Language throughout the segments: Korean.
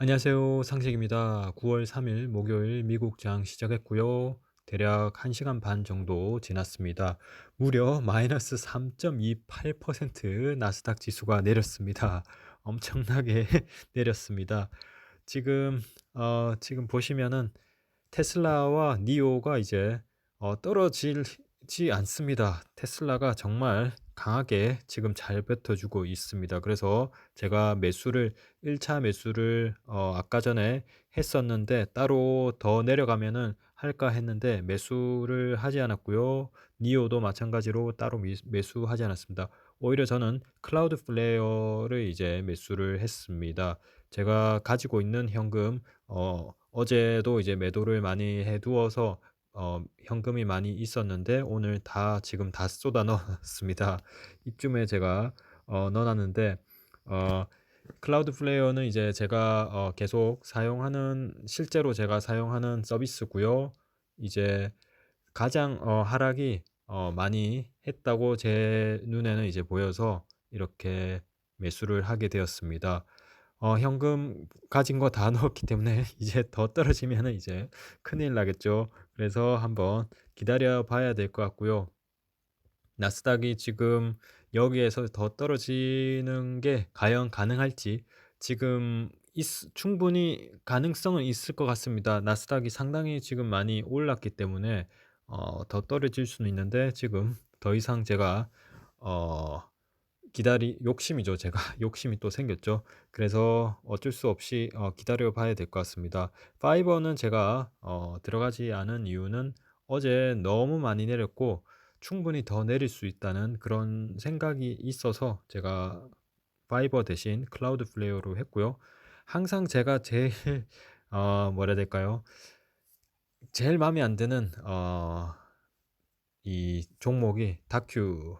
안녕하세요. 상식입니다. 9월 3일 목요일 미국 장 시작했고요. 대략 1시간 반 정도 지났습니다. 무려 마이너스 3.28% 나스닥 지수가 내렸습니다. 엄청나게 내렸습니다. 지금 어 지금 보시면은 테슬라와 니오가 이제 어 떨어지 지 않습니다. 테슬라가 정말 강하게 지금 잘 뱉어주고 있습니다. 그래서 제가 매수를 1차 매수를 어 아까 전에 했었는데 따로 더 내려가면은 할까 했는데 매수를 하지 않았고요. 니오도 마찬가지로 따로 미 매수하지 않았습니다. 오히려 저는 클라우드 플레어를 이제 매수를 했습니다. 제가 가지고 있는 현금 어 어제도 이제 매도를 많이 해 두어서 어 현금이 많이 있었는데 오늘 다 지금 다 쏟아 넣었습니다. 이쯤에 제가 어 넣어 놨는데 어 클라우드 플레이어는 이제 제가 어 계속 사용하는 실제로 제가 사용하는 서비스고요. 이제 가장 어 하락이 어 많이 했다고 제 눈에는 이제 보여서 이렇게 매수를 하게 되었습니다. 어 현금 가진 거 다 넣었기 때문에 이제 더 떨어지면은 이제 큰일 나겠죠. 그래서 한번 기다려 봐야 될 것 같고요. 나스닥이 지금 여기에서 더 떨어지는 게 과연 가능할지 지금 있 충분히 가능성은 있을 것 같습니다. 나스닥이 상당히 지금 많이 올랐기 때문에 어 더 떨어질 수는 있는데 지금 더 이상 제가 어 기다리 욕심이죠 제가. 욕심이 또 생겼죠. 그래서 어쩔 수 없이 어 기다려 봐야 될 것 같습니다. 파이버는 제가 어 들어가지 않은 이유는 어제 너무 많이 내렸고 충분히 더 내릴 수 있다는 그런 생각이 있어서 제가 파이버 대신 클라우드 플레이어로 했고요. 항상 제가 제일 어 뭐라 해야 될까요? 제일 마음에 안 드는 어 이 종목이 다큐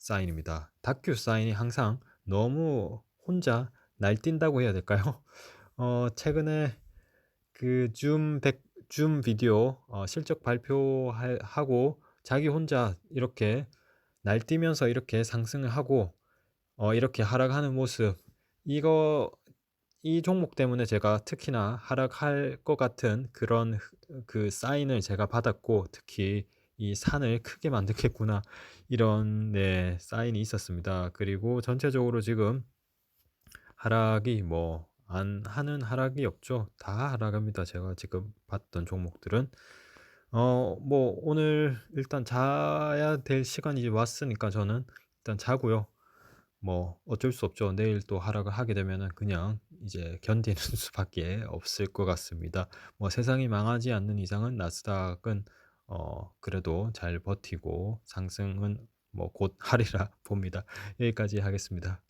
사인입니다. 다큐 사인이 항상 너무 혼자 날뛴다고 해야 될까요? 어 최근에 그줌백줌 비디오 어 실적 발표할 하고 자기 혼자 이렇게 날뛰면서 이렇게 상승을 하고 어 이렇게 하락하는 모습 이거 이 종목 때문에 제가 특히나 하락할 것 같은 그런 흐그 사인을 제가 받았고 특히 ' 이 산을 크게 만들겠구나.' 이런 네 사인이 있었습니다. 그리고 전체적으로 지금 하락이 뭐 안 하는 하락이 없죠. 다 하락합니다. 제가 지금 봤던 종목들은. 어 뭐 오늘 일단 자야 될 시간이 왔으니까 저는 일단 자고요. 뭐 어쩔 수 없죠. 내일 또 하락을 하게 되면은 그냥 이제 견디는 수밖에 없을 것 같습니다. 뭐 세상이 망하지 않는 이상은 나스닥은 어 그래도 잘 버티고 상승은 뭐 곧 하리라 봅니다. 여기까지 하겠습니다.